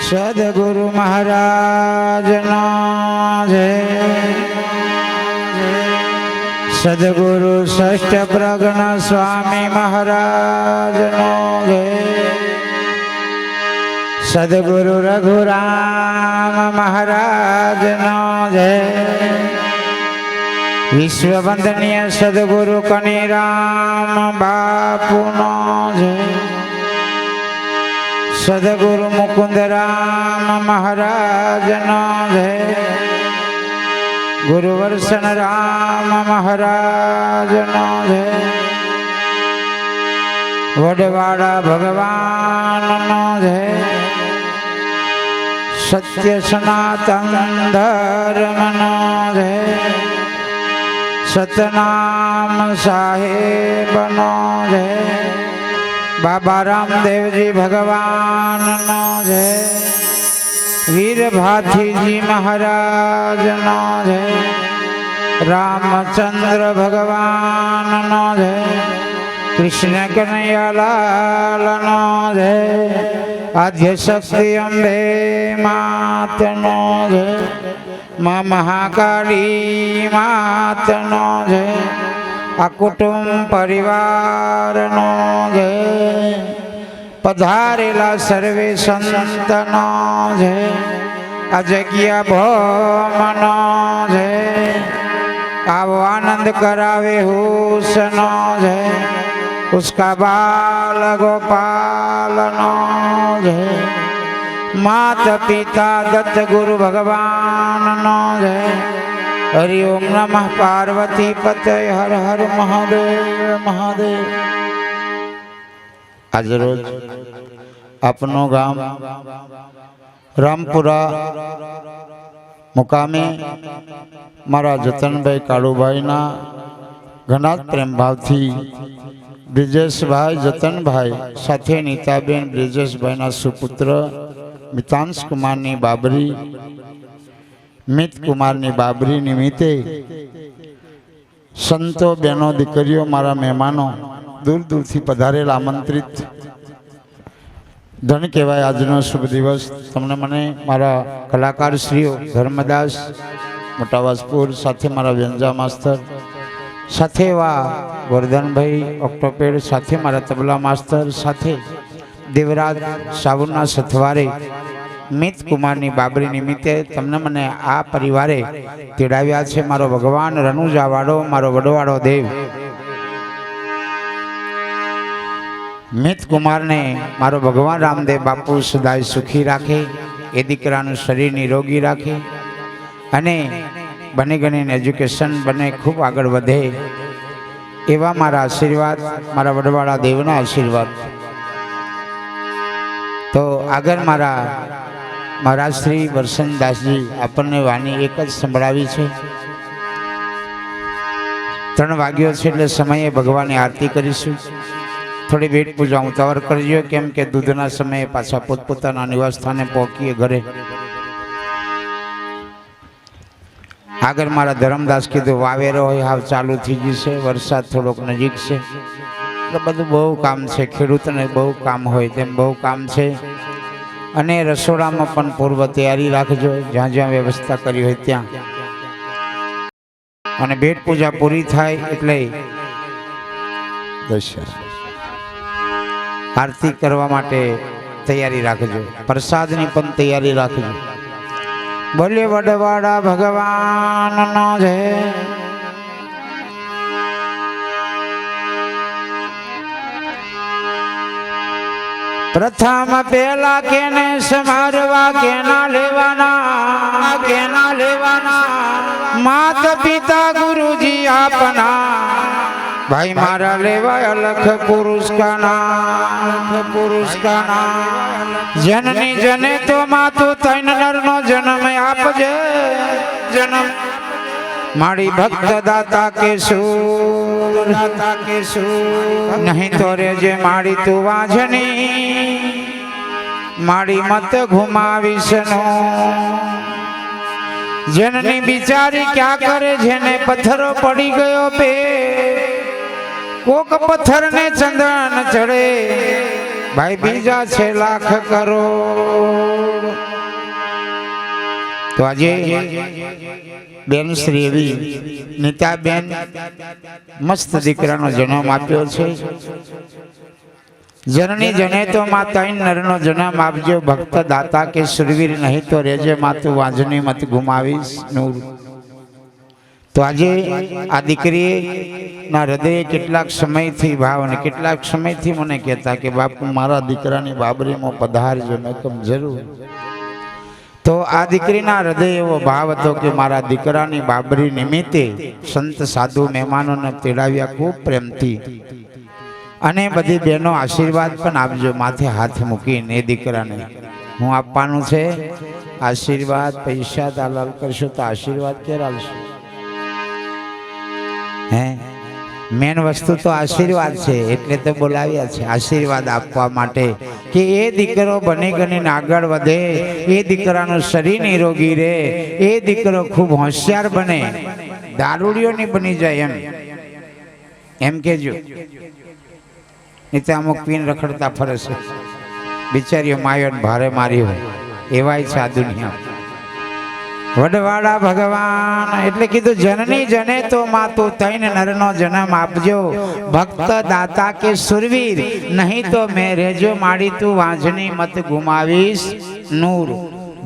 સદગુરુ મહારાજનો જય. સદગુરુ ષષ્ઠ પ્રગણ સ્વામી મહારાજનો જય. સદગુરુ રઘુરામ મહારાજનો જય. વિશ્વવંદનીય સદગુરુ કનીરામ બાપુનો જય. સદગુરુ મુકુંદ રામ મહારાજનો જય ગુરુવર્ષણ રામ મહારાજનો જય વડવાડા ભગવાનનો જય સત્ય સનાતન ધર્મનો જય સતનામ સાહેબનો જય બાબા રામદેવજી ભગવાનનો જય. વીરભાથીજી મહારાજનો જય. રામચંદ્ર ભગવાનનો જય. કૃષ્ણ કનૈયાલાલનો જય. આદ્ય શક્તિ અંબે માતનો જય. મા મહાકાળી માતનો જય. આ કુટુંબ પરિવારનો જય પધારેલા સર્વે સંતનો જય આ જગ્યા ભોમનો જય આવો આનંદ કરાવે હુસનો જય ઉસકા બાલ ગોપાલનો જય માત પિતા દત્ત ગુરુ ભગવાનનો જય હરિ ઓમ નમઃ પાર્વતી પતય હર હર મહાદેવ મહાદેવ. આજ રોજ આપનું ગામ રામપુરા મુકામે મારા જતનભાઈ કાળુભાઈના ઘણા જ પ્રેમભાવથી બ્રિજેશભાઈ જતનભાઈ સાથે નીતાબેન બ્રિજેશભાઈના સુપુત્ર મિતાંશ કુમારની બાબરી મિત કુમારની બાબરી નિમિત્તે સંતો બહેનો દીકરીઓ મારા મહેમાનો દૂર દૂરથી પધારેલા આમંત્રિત. ધન કહેવાય આજનો શુભ દિવસ. તમને મને મારા કલાકારશ્રીઓ ધર્મદાસ મોટાવાસપુર સાથે મારા વ્યંજા માસ્તર, સાથે એવા વર્ધનભાઈ, ઓક્ટોપેડ, સાથે મારા તબલા માસ્તર, સાથે દેવરાજ, સાબુના સથવારે મિત કુમારની બાબરી નિમિત્તે તમને મને આ પરિવારે તેડાવ્યા છે. મારો ભગવાન રનુજાવાળો, મારો વડવાળો દેવ. મિત કુમારને મારો ભગવાન રામદેવ બાપુ સદાય સુખી રાખે, એ દીકરાનું શરીર નિરોગી રાખે અને બને ગણીને એજ્યુકેશન બને, ખૂબ આગળ વધે એવા મારા આશીર્વાદ, મારા વડવાળા દેવના આશીર્વાદ. તો આગળ મારા મહારાજ શ્રી વરસનદાસજી આપણને વાણી એક જ સંભળાવી છે. ત્રણ વાગ્યો છે એટલે સમયે ભગવાનની આરતી કરીશું. થોડી ભેટ પૂજા ઉતાવળ કરજો, કેમ કે દૂધના સમયે પાછા પોતપોતાના નિવાસ સ્થાને પહોંચીએ ઘરે. આગળ મારા ધરમદાસ કીધું, વાવેરો હોય હાવ ચાલુ થઈ ગયું છે, વરસાદ થોડોક નજીક છે. એટલે બધું બહુ કામ છે, ખેડૂતને બહુ કામ હોય તેમ બહુ કામ છે. અને રસોડામાં પણ પૂર્વ તૈયારી રાખજો જ્યાં જ્યાં વ્યવસ્થા કરી હોય ત્યાં. અને ભેટ પૂજા પૂરી થાય એટલે આરતી કરવા માટે તૈયારી રાખજો પ્રસાદની પણ તૈયારી રાખજો. બોલે વડવાડા ભગવાનનો જય. પ્રથમ પેલા કેને સમારવા, કેના લેવાના કેના લેવાના? માત પિતા ગુરુજી આપના. ભાઈ મારા લેવા અલખ પુરુષ કા નામ પુરુષ કા જનની જને તો માતું તૈન નર નો જન્મ આપજે. જન્મ. મારી ભક્ત દાતા કે શું દાતા કે શું? નહીં તો રેજે મારી તું વાંજની મારી મત ઘુમાવીશનો જનની બિચારી ક્યાં કરે, જેને પથ્થરો પડી ગયો પે. કોક પથ્થર ને ચંદન ચડે. ભાઈ, બીજા છે લાખ કરો તો આજે બેન શ્રી એવી નીતાબેન, મસ્ત દીકરાનો જન્મ આપ્યો છે. જનની જને તો માં તૈન નરનો જન્મ આપજો ભક્ત દાતા કે સુરવીર નહીં તો રેજે માતું વાંજની મત ગુમાવીશ નૂર. તો આજે આ દીકરીએ ના હૃદયે કેટલાક સમયથી ભાવ અને કેટલાક સમયથી મને કહેતા કે બાપુ, મારા દીકરાની બાબરીમાં પધારજો નકમ જરૂર. તો આ દીકરીના હૃદય એવો ભાવ હતો કે મારા દીકરાની બાબરી નિમિત્તે સંત સાધુ મહેમાનોને તેડાવ્યા ખૂબ પ્રેમથી. અને બધી બહેનો આશીર્વાદ પણ આપજો, માથે હાથ મૂકીને એ દીકરાને. હું આપવાનું છે, આશીર્વાદ, પૈસા દાલાલ કરશો તો આશીર્વાદ ક્યારે આવશે હે? મેન વસ્તુ તો આશીર્વાદ છે, એટલે તો બોલાવ્યા છે. આશીર્વાદ આપવા માટે કે એ દીકરો બની ગણીને આગળ વધે, એ દીકરાનું શરીર નિરોગી રહે, એ દીકરો ખૂબ હોશિયાર બને દારૂડિયો નહીં બની જાય એમ. એમ કેજો નહીં તો અમુક પીન રખડતા ફરે છે. બિચારીઓ માયો ભારે મારી હોય. એવાય આ દુનિયા વડવાડા ભગવાન, એટલે કીધું, જનની જને તો માતું તૈન નરનો જન્મ આપજો. ભક્ત દાતા કે સુરવીર, નહીં તો મેં રેજો માડી તું વાંજની મત ગુમાવીશ. નૂર,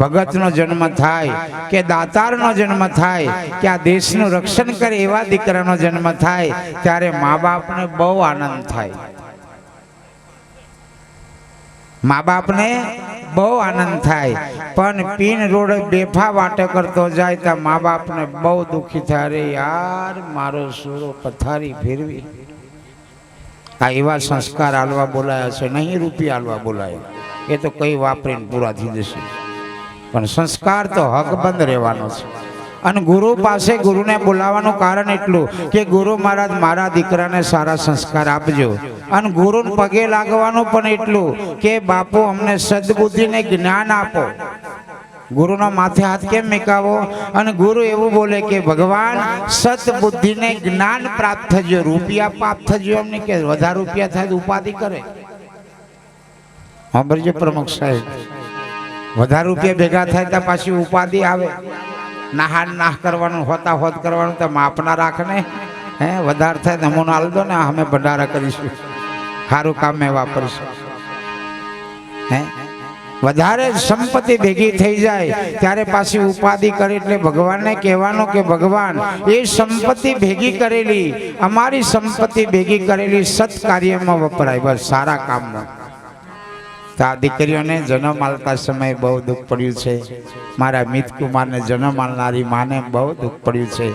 ભગતનો જન્મ થાય કે દાતારનો જન્મ થાય, કે આ દેશનું રક્ષણ કરે એવા દીકરાનો જન્મ થાય, ત્યારે મા બાપને બહુ આનંદ થાય. મા બાપને બહુ આનંદ થાય. પણ પીન રોડ બેફા વાટે કરતો જાય તો મા બાપને બહુ દુઃખી થાય. અરે યાર, મારો સુરો પથારી ફેરવી. આ એવા સંસ્કાર આલવા બોલાયા છે. નહીં રૂપિયા આલવા બોલાયા. એ તો કઈ વાપરીને પૂરા થઈ જશે. પણ સંસ્કાર તો હકબંધ રહેવાનો છે. અને ગુરુ પાસે ગુરુને બોલાવવાનું કારણ એટલું કે ગુરુ મહારાજ મારા દીકરાને સારા સંસ્કાર આપજો. અને ગુરુ પગે લાગવાનું પણ એટલું કે બાપુ અમને સદબુદ્ધિને જ્ઞાન આપો. ગુરુનો માથે હાથ કેમ મેકાવો? અને ગુરુ એવું બોલે કે, ભગવાન, સદબુદ્ધિને જ્ઞાન પ્રાપ્ત થજો, રૂપિયા પ્રાપ્ત થજો. એમને કે, વધારે રૂપિયા થાય તો ઉપાધિ કરે. સાંભળજો પ્રમુખ સાહેબ. વધારે રૂપિયા ભેગા થાય તો પાછી ઉપાધિ આવે. નાહાન નાહ કરવાનું, હોતા હોત કરવાનું તો માપના રાખને. હે, વધારે થાય તો અમુને હાલ દો ને અમે ભંડારા કરીશું. સારું કામ વાપરશું. હે? વધારે સંપત્તિ ભેગી થઈ જાય, ત્યારે પાછી ઉપાધિ કરે એટલે ભગવાનને કહેવાનું કે, ભગવાન, એ સંપત્તિ ભેગી કરેલી, અમારી સંપત્તિ ભેગી કરેલી સત્કાર્યમાં વપરાય. બસ, સારા કામમાં. તો આ દીકરીઓને જન્મ આલતા સમયે બહુ દુઃખ પડ્યું છે. મારા મિત કુમારને જન્મ આલનારી માને બહુ દુઃખ પડ્યું છે.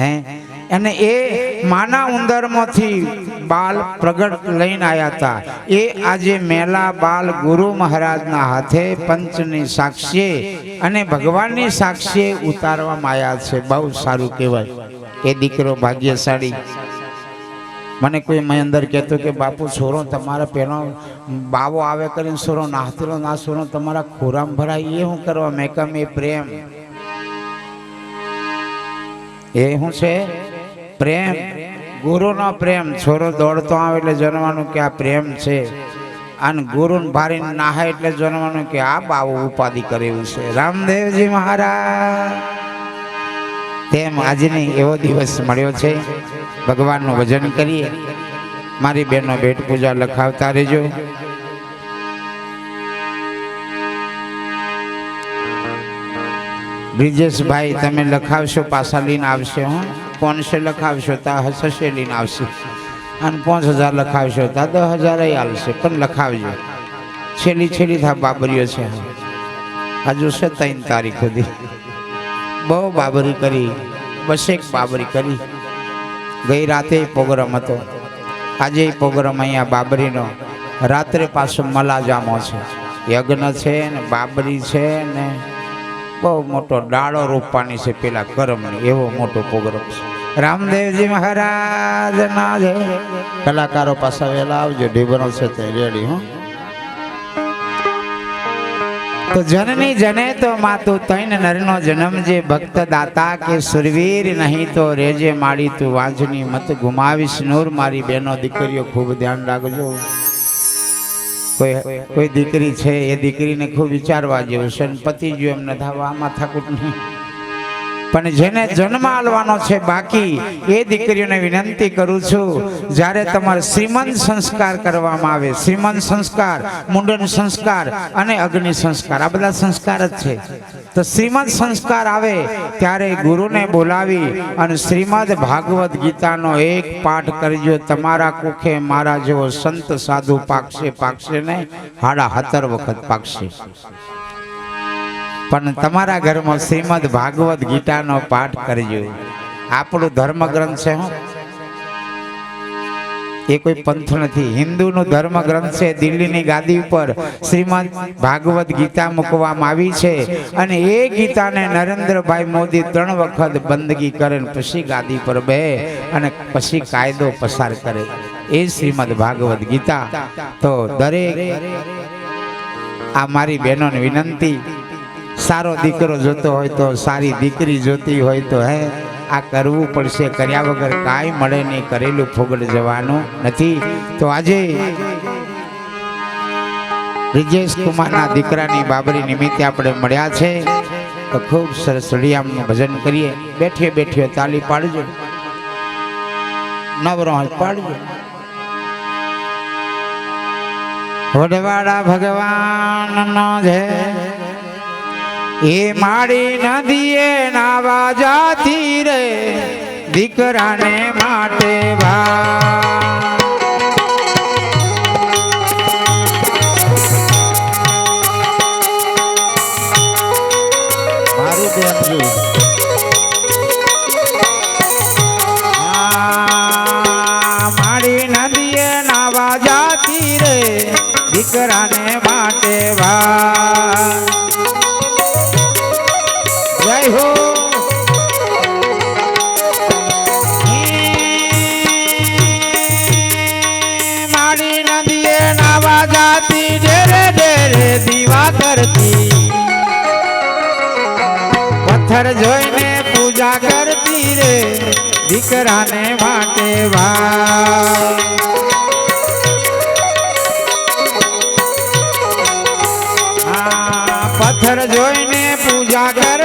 હે? અને એ માના ઉંદરમાંથી બાલ પ્રગટ લઈને આવ્યા હતા. એ આજે મેલા બાલ ગુરુ મહારાજના હાથે પંચની સાક્ષીએ અને ભગવાનની સાક્ષીએ ઉતારવામાં આવ્યા છે. બહુ સારું કહેવાય. એ દીકરો ભાગ્યશાળી મને કોઈ મેં અંદર કહેતો કે, બાપુ છોરો તમારા પેલો બાવો આવે કરીને છોરો નાહતેલો ના છોરો તમારા ખોરામ ભરાય, એ શું કરવા મેં કમ એ પ્રેમ. એ શું છે પ્રેમ. ગુરુનો પ્રેમ. છોરો દોડતો આવે એટલે જણવાનું કે આ પ્રેમ છે. અને ગુરુને ભારી નાહે એટલે જણવાનું કે આ બાવો ઉપાધિ કરેલું છે. રામદેવજી મહારાજ. તેમ આજને એવો દિવસ મળ્યો છે. ભગવાનનું ભજન કરીએ. મારી બેનો ભેટ પૂજા લખાવતા રહેજો. બ્રિજેશભાઈ, તમે લખાવશો, પાછા લઈને આવશે, હું. પાંચસો લખાવશો ત્યાં હસશે, લઈને આવશે. અને પાંચ હજાર લખાવશો ત્યાં દસ હજાર આવશે પણ લખાવજો. છેલ્લી છેલ્લી થા બાબરીઓ છે. હજુ છે ત્રણ તારીખ સુધી. બહુ બાબરી કરી, બસેક બાબરી કરી. ગઈ રાતે પ્રોગ્રામ હતો. આજે પ્રોગ્રામ અહીંયા બાબરીનો. રાત્રે પાછો મલાજામો છે. યજ્ઞ છે ને બાબરી છે ને બહુ મોટો ડાળો રોપવાની છે પેલા કરમની, એવો મોટો પ્રોગ્રામ છે. રામદેવજી મહારાજ ના કલાકારો પાછા વહેલા આવજો ઢીબરો છે તે રેડી હું. તો જનની જને તો માતું તૈન નરનો જન્મ જે ભક્ત દાતા કે સુરવીર નહીં તો રેજે માડી તું વાંજની મત ગુમાવીશ. નૂર મારી બેનો દીકરીઓ ખૂબ ધ્યાન રાખજો. કોઈ કોઈ દીકરી છે એ દીકરીને ખૂબ વિચારવા જેવું છે પતિ જો એમને થવા આમાં થાકું નહીં. પણ જેને જન્મ આલવાનો છે બાકી, એ દીકરીઓને વિનંતી કરું છું, જ્યારે તમારે શ્રીમંત સંસ્કાર કરવામાં આવે, શ્રીમંત સંસ્કાર, મુંડન સંસ્કાર અને અગ્નિ સંસ્કાર, આ બધા સંસ્કાર જ છે. તો શ્રીમદ સંસ્કાર આવે, ત્યારે ગુરુને બોલાવી અને શ્રીમદ ભાગવત ગીતાનો એક પાઠ કરજો, તમારા કુખે મારા જેવો સંત સાધુ પાકશે પાકશે ને હાડા હતર વખત પાકશે. પણ તમારા ઘરમાં શ્રીમદ ભાગવત ગીતાનો પાઠ કરજો. આપણો ધર્મ ગ્રંથ છે એ કોઈ પંથ નથી. હિન્દુનું ધર્મ ગ્રંથ છે, દિલ્હીની ગાદી ઉપર શ્રીમદ ભાગવત ગીતા મૂકવામાં આવી છે અને એ ગીતાને નરેન્દ્રભાઈ મોદી ત્રણ વખત બંદગી કરે પછી ગાદી પર બે અને પછી કાયદો પસાર કરે. એ શ્રીમદ ભાગવત ગીતા. તો દરેક આ મારી બહેનોને વિનંતી સારો દીકરો જોતો હોય તો સારી દીકરી જોતી હોય તો હે, આ કરવું પડશે. કર્યા વગર કાંઈ મળે નહીં. કરેલું ફોગડ જવાનું નથી. તો આજે બ્રિજેશ કુમારના દીકરાની બાબરી નિમિત્તે આપણે મળ્યા છે. તો ખૂબ સરસ રળિયામનું ભજન કરીએ. બેઠે બેઠીએ તાલી પાડજો. નવરો પાડજો. વડવાડા ભગવાનનો જય. એ માડી નદીએ નાવા જાતી રે દીકરાને માટે વા દીકરાને માટે વા પથ્થર જોઈને પૂજા કરતી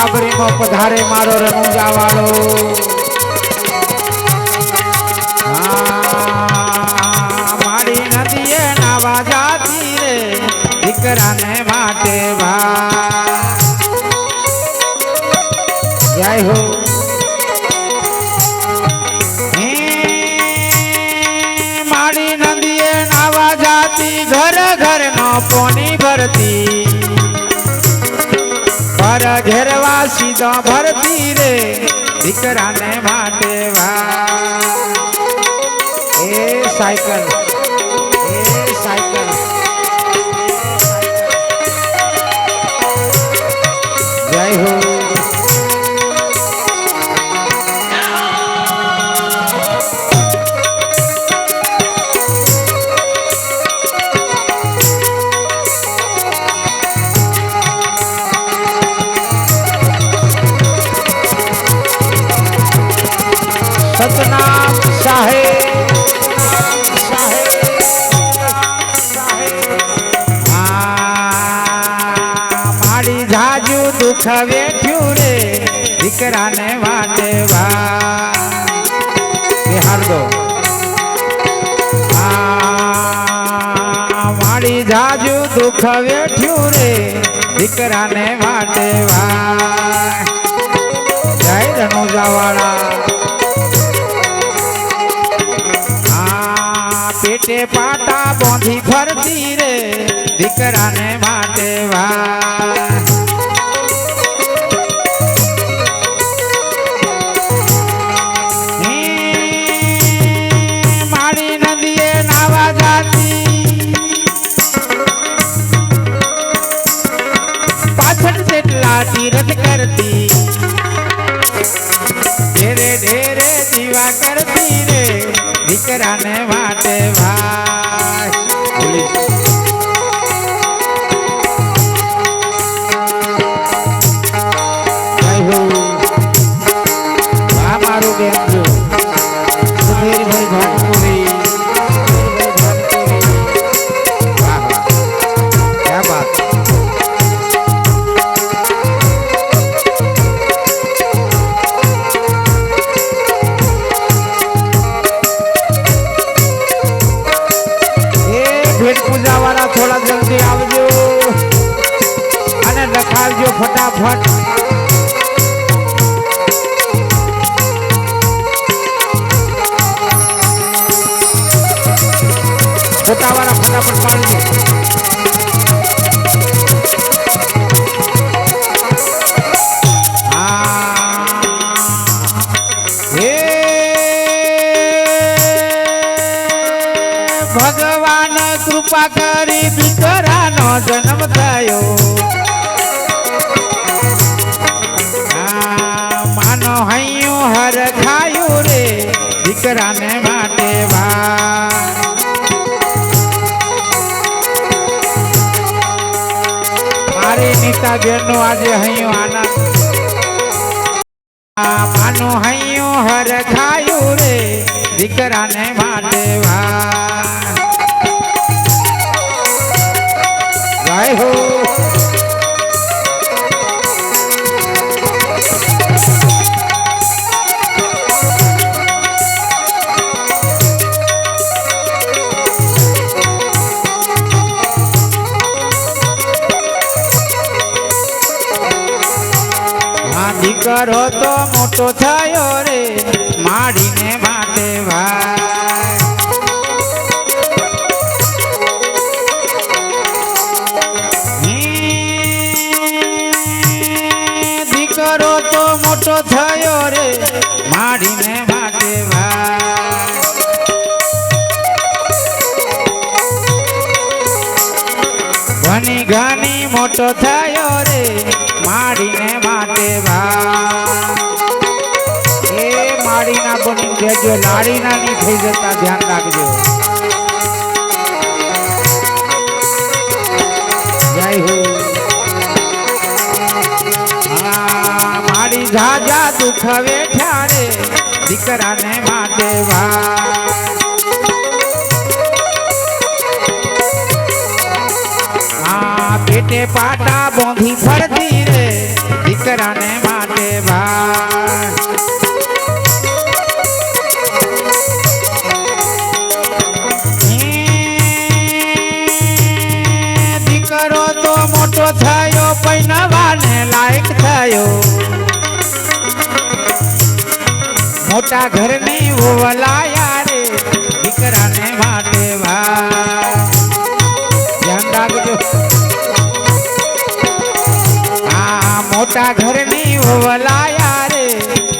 બાબરીમાં પધારે મારો રનુજા વાળો દીકરાને માટે જય હો, મારી નદીએ નાવા જાતી, ઘર ઘર નો પોની ભરતી. ઘેરવા સીધો ભરતી રે દીકરાને માટે વા એ સાયકલ. જાજુ દુઃખ વેઠ્યું રે દીકરાને વાટે વા બિહાર દો આ મારી જાજુ દુઃખ વેઠ્યું રે દીકરાને વાટે વા જય રણુજાવાળા આ પેટે પાટા બાંધી ફરતી રે દીકરાને માટે માતા તીરથ કરતી ધીરે ધીરે દીવા કરતી રે દીકરાને માટે વા ભગવાન કૃપા કરી દીકરાનો જન્મ થયો. માનો હૈયું હર ખાયું રે દીકરાને માટે વા મારી નીતા બેનનો આજે હૈયું આનંદ. માનું હૈયું હર ખાયું રે દીકરાને માટે વા દીકરો તો મોટો થયો રે, માડીને માટે ભાઈ દીકરો તો મોટો થયો રે, માડીને માટે ભાઈ મોટો થયો રે માડીના બની નાની થઈ જતા, ધ્યાન રાખજો. જય હો. મારી જાજા દુખવે ઠારે દીકરાને માટે વા પેટે પાટા બોંધી ફરતી રે, દીકરાને માટે ભાઈ થયો મોટા ઘરની ઓવલાયા રે દીકરાને માટે વા ધ્યાન રાખજો. આ મોટા ઘરની ઓવલાયા રે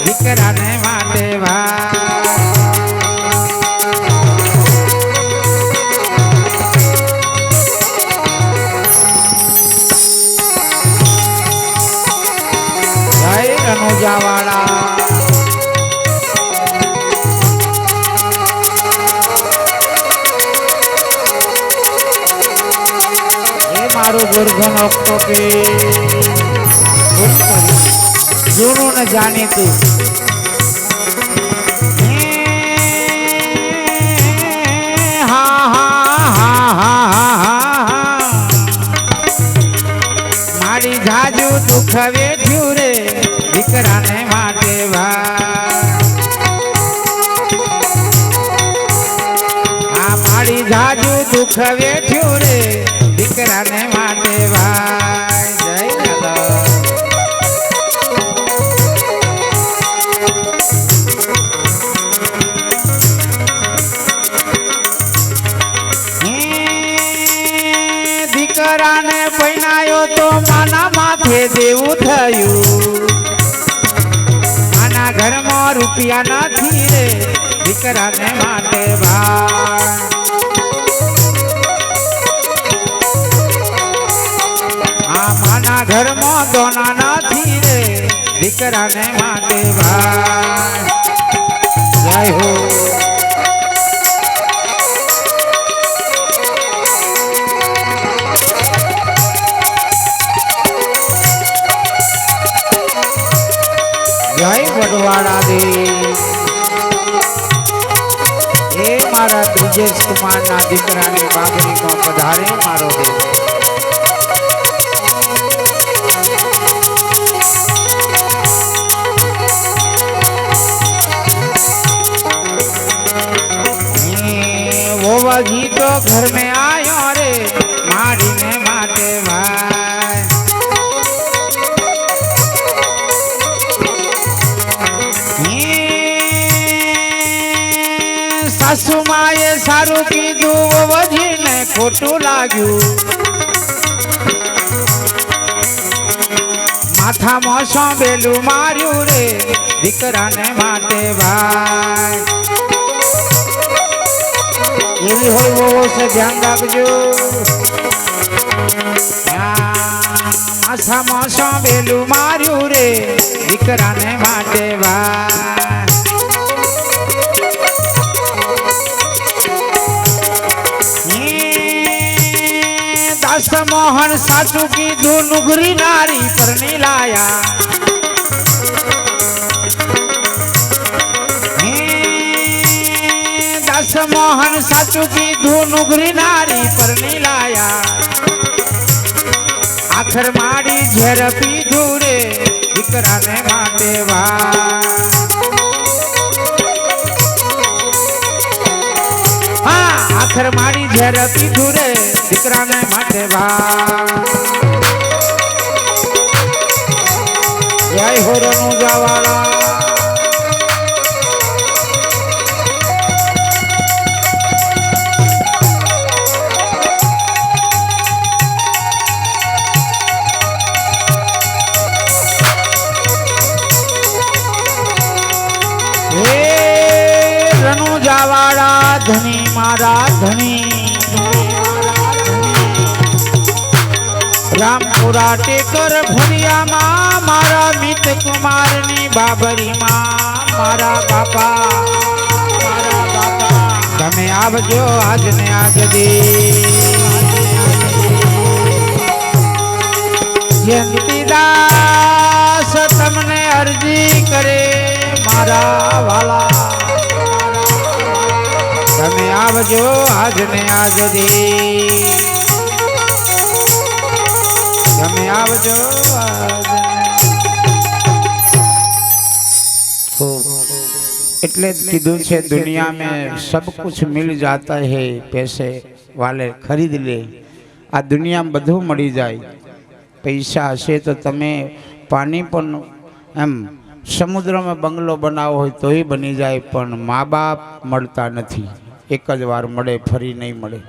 દીકરાને માટે ભા મારું દુર્ગન ઓક્ટો કે જૂનું ને જાણીતું મારી જાજુ દુઃખ વેઠ્યું રે દીકરાને માટે ભા મારી જાજુ દુઃખ વેઠ્યું રે દીકરાને દીકરાને પહેનાયો તો માના માથે દેવું થયું. આના ઘરમાં રૂપિયા નથી રે, દીકરાને માટે ભાઈ માના ઘરમાં દોના નથી રે, દીકરાને માટે ભાઈ જય વડવાળા દે એ મારા બ્રિજેશ કુમારના દીકરાની બાબરીમાં પધારે મારો દેવ ये वो वही तो घर में आयो સારું કીધું વજીને ખોટું લાગ્યું. માથામાં સોંબેલું માર્યું રે દીકરાને માટે ભાઈ. એવી હોય બહુ છે, ધ્યાન રાખજો. માથામાં સોંબેલું માર્યું રે દીકરાને માટે ભાઈ. દાસ મોહન સાચું કીધું, નુગરી નારી પર લાયા. દાસ મોહન સાચું કીધું, નુગરી નારી પર લાયા. આખર માડી ઝેર પીધું રે, દીકરાને માટે વા આખર મારી ઝેર પીધું રે દીકરાને માટે ભા જય હો રનુજા વાળા હે રનુજા વાળા ધણી મારા ધણી. રામપુરા ટેકર ભરિયામાં મારા મિત કુમારની બાબરીમાં. મારા બાપા મારા બાપા, તમે આવજો આજ ને આજ જયંતીદાસ તમને અરજી કરે મારા વાલા. તમે આવજો આજને આજ દી તમે આવજો એટલે કીધું છે દુનિયા મેં સબ કુછ મિલ જાતા હૈ, પૈસે વાલે ખરીદ લે. આ દુનિયામાં બધું મળી જાય. પૈસા હશે તો તમે પાણી પણ, એમ, સમુદ્રમાં બંગલો બનાવો હોય તોય બની જાય, પણ મા બાપ મળતા નથી. એક જ વાર મળે, ફરી નહીં મળે.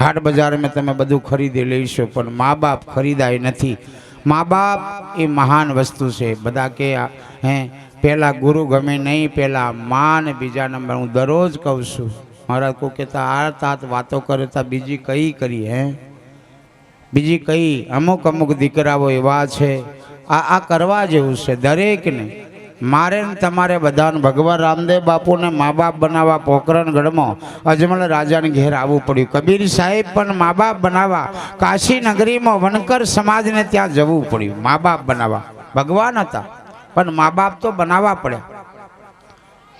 હાટ બજારમાં તમે બધું ખરીદી લઈશો, પણ મા બાપ ખરીદાય નથી. મા બાપ એ મહાન વસ્તુ છે. બધા કે, હે પહેલાં ગુરુ ગમે નહીં પહેલાં મા બીજા નંબર. હું દરરોજ કહું છું મારા કોઈ કહેતા, આ તાત વાતો કરે તા, બીજી કઈ કરી, હે? બીજી કઈ, અમુક અમુક દીકરાઓ એવા છે. આ આ કરવા જેવું છે, દરેકને. મારે ને તમારે બધાને ભગવાન રામદેવ બાપુને મા બાપ બનાવવા પોકરણગઢમાં અજમલ રાજાને ઘેર આવવું પડ્યું. કબીર સાહેબ પણ મા બાપ બનાવવા કાશી નગરીમાં વનકર સમાજને ત્યાં જવું પડ્યું. મા બાપ બનાવવા. ભગવાન હતા, પણ મા બાપ તો બનાવવા પડ્યા.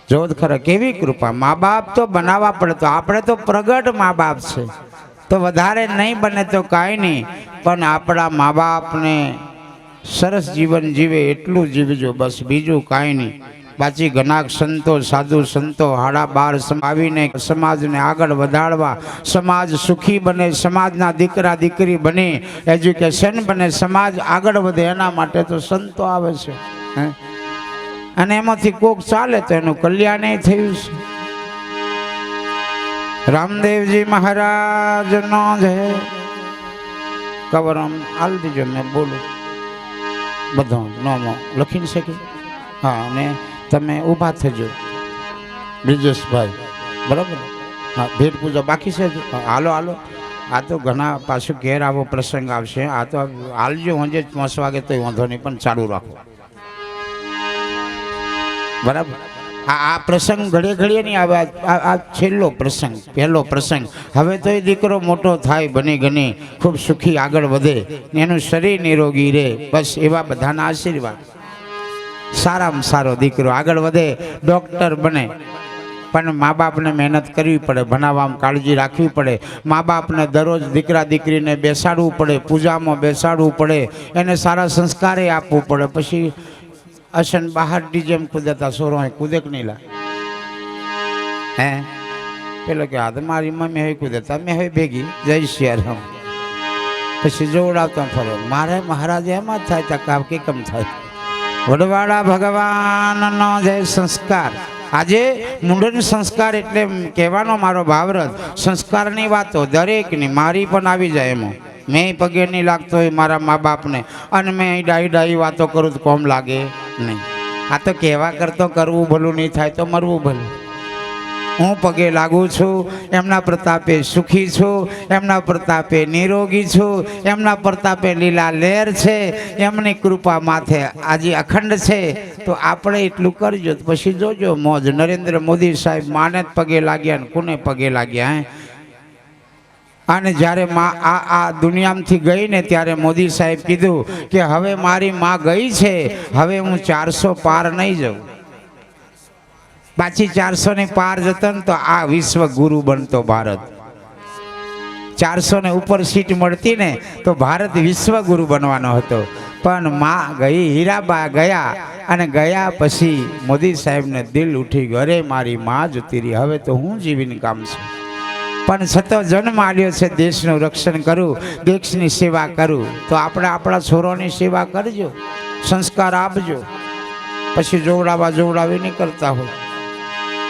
જોત ખરા, કેવી કૃપા. મા બાપ તો બનાવવા પડે તો આપણે તો પ્રગટ મા બાપ છે. તો વધારે નહીં બને તો કાંઈ નહીં. પણ આપણા મા બાપને સરસ જીવન જીવે, એટલું જીવજો, બસ બીજું કાંઈ નહીં. પાછી ઘણા સંતો, સાધુ સંતો, હાડા બાર આવીને સમાજને આગળ વધારવા, સમાજ સુખી બને, સમાજના દીકરા દીકરી બને, એજ્યુકેશન બને, સમાજ આગળ વધે, એના માટે તો સંતો આવે છે. અને એમાંથી કોક ચાલે તો એનું કલ્યાણ થયું છે. રામદેવજી મહારાજ નો છે કવરમ આલ દીજો મેં બોલું. બધો નામ લખી શકે. હા, અને તમે ઊભા થજો. બ્રિજેશભાઈ, બરાબર? હા, ભેટ પૂજા બાકી છે? હાલો હાલો. આ તો ઘણા પાછું ઘેર આવો પ્રસંગ આવશે. આ તો હાલજો, હોંજે પાંચ વાગે તો વાંધો નહીં, પણ ચાલુ રાખો. બરાબર? આ આ પ્રસંગ ઘડે ઘડીએ નહીં આવે આ- છેલ્લો પ્રસંગ, પહેલો પ્રસંગ. હવે તો એ દીકરો મોટો થાય, બની ગની, ખૂબ સુખી આગળ વધે, એનું શરીર નિરોગી રહે, બસ એવા બધાના આશીર્વાદ. સારામાં સારો દીકરો આગળ વધે, ડૉક્ટર બને. પણ મા બાપને મહેનત કરવી પડે, ભણાવવામાં કાળજી રાખવી પડે. મા બાપને દરરોજ દીકરા દીકરીને બેસાડવું પડે, પૂજામાં બેસાડવું પડે, એને સારા સંસ્કારે આપવું પડે. પછી અશન બહાર જેમ કૂદતા સોરો હોય કૂદે કે નહીં લા હે? પેલો કે, આ તો મારી મમ્મી હવે કુદતા મેં હવે ભેગી? જય શિયાર હમ પછી જોવડાવતા ફરો. મારે મહારાજ એમાં થાય તો કામ કે કેમ થાય? વડવાડા ભગવાનનો જે સંસ્કાર. આજે મુંડન સંસ્કાર એટલે કહેવાનો મારો ભાવરથ. સંસ્કારની વાતો દરેકની, મારી પણ આવી જાય એમાં. મેં પગે નહીં લાગતો હોય મારા મા બાપને. અને મેં ડાઈ ડાઈ વાતો કરું તો કોમ લાગે? નહીં. આ તો કહેવા કરતો કરવું ભલું નહીં થાય તો મરવું ભલું. હું પગે લાગુ છું, એમના પ્રતાપે સુખી છું, એમના પ્રતાપે નિરોગી છું, એમના પ્રતાપે લીલા લહેર છે, એમની કૃપા માથે આજે અખંડ છે. તો આપણે એટલું કરજો પછી જોજો મોજ. નરેન્દ્ર મોદી સાહેબ માને જ પગે લાગ્યા ને કોને પગે લાગ્યા, હે? અને જ્યારે માં આ આ દુનિયામાંથી ગઈ ને ત્યારે મોદી સાહેબ કીધું કે હવે મારી માં ગઈ છે, હવે હું ચારસો પાર નહીં જાઉં. પાછી ચારસો ને પાર જતો ને તો આ વિશ્વ ગુરુ બનતો ભારત. ચારસો ને ઉપર સીટ મળતી ને તો ભારત વિશ્વ ગુરુ બનવાનો હતો. પણ માં ગઈ, હીરાબા ગયા અને ગયા પછી મોદી સાહેબને દિલ ઉઠી ગયું, અરે મારી માં જતી રહી હવે તો હું જીવીને કામ છે. પણ છતો જન્મ આવ્યો છે, દેશનું રક્ષણ કરું, દેશની સેવા કરું, તો આપણે આપણા છોરોની સેવા કરજો, સંસ્કાર આપજો. પછી જોવડાવા જોવડાવી નહીં કરતા હોય.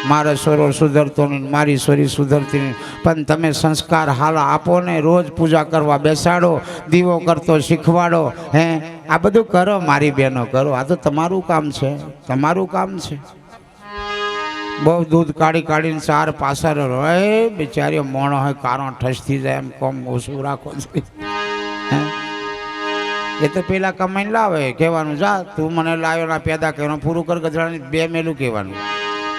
મારો છોરો સુધરતો નહીં, મારી છોરી સુધરતી નહીં. પણ તમે સંસ્કાર હાલ આપો ને, રોજ પૂજા કરવા બેસાડો, દીવો કરતો શીખવાડો, હે? આ બધું કરો, મારી બહેનો કરો. આ તો તમારું કામ છે, તમારું કામ છે. બહુ દૂધ કાઢી કાઢીને સાર પાછળ રહે. બિચારીઓ મોણો હોય, કારણ ઠસથી જાય, એમ કોમ ઓછું રાખો એ તો પેલા કમાઈને લાવે, કહેવાનું, જા, તું મને લાવ્યો ના પેદા કર્યો, પૂરું કર ગધડાની બે મેલું કહેવાનું.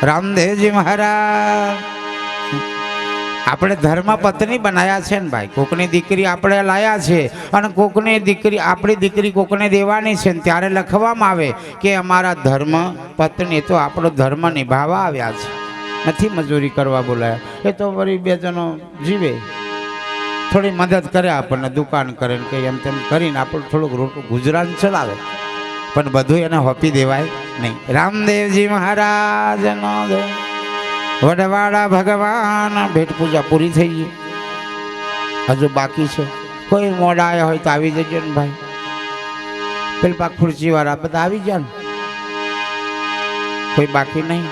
રામદેવજી મહારાજ આપણે ધર્મ પત્ની બનાયા છે ને ભાઈ. કોકની દીકરી આપણે લાયા છે અને કોકની દીકરી, આપણી દીકરી કોકને દેવાની છે ને ત્યારે લખવામાં આવે કે અમારા ધર્મ પત્ની તો આપણો ધર્મ નિભાવવા આવ્યા છે. નથી મજૂરી કરવા બોલાયા. એ તો વળી બે જણો જીવે. થોડી મદદ કરે આપણને, દુકાન કરે ને કંઈ એમ તેમ કરીને આપણું થોડુંક રોટું ગુજરાત ચલાવે. પણ બધું એને હોપી દેવાય નહીં. રામદેવજી મહારાજનો દે વડવાડા ભગવાન, ભેટ પૂજા પૂરી થઈ ગઈ. હજુ બાકી છે. કોઈ મોડા આવ્યા હોય તો આવી જજો ને ભાઈ. પેલા ખુરશી વાળા બધા આવી જાય કોઈ બાકી નહીં.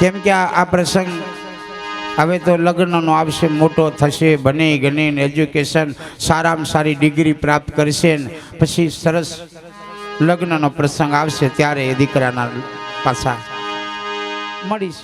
કેમ કે આ પ્રસંગ હવે તો લગ્નનો આવશે, મોટો થશે બને ગણીને એજ્યુકેશન સારામાં સારી ડિગ્રી પ્રાપ્ત કરશે ને. પછી સરસ લગ્નનો પ્રસંગ આવશે ત્યારે એ દીકરાના પાછા મળીશ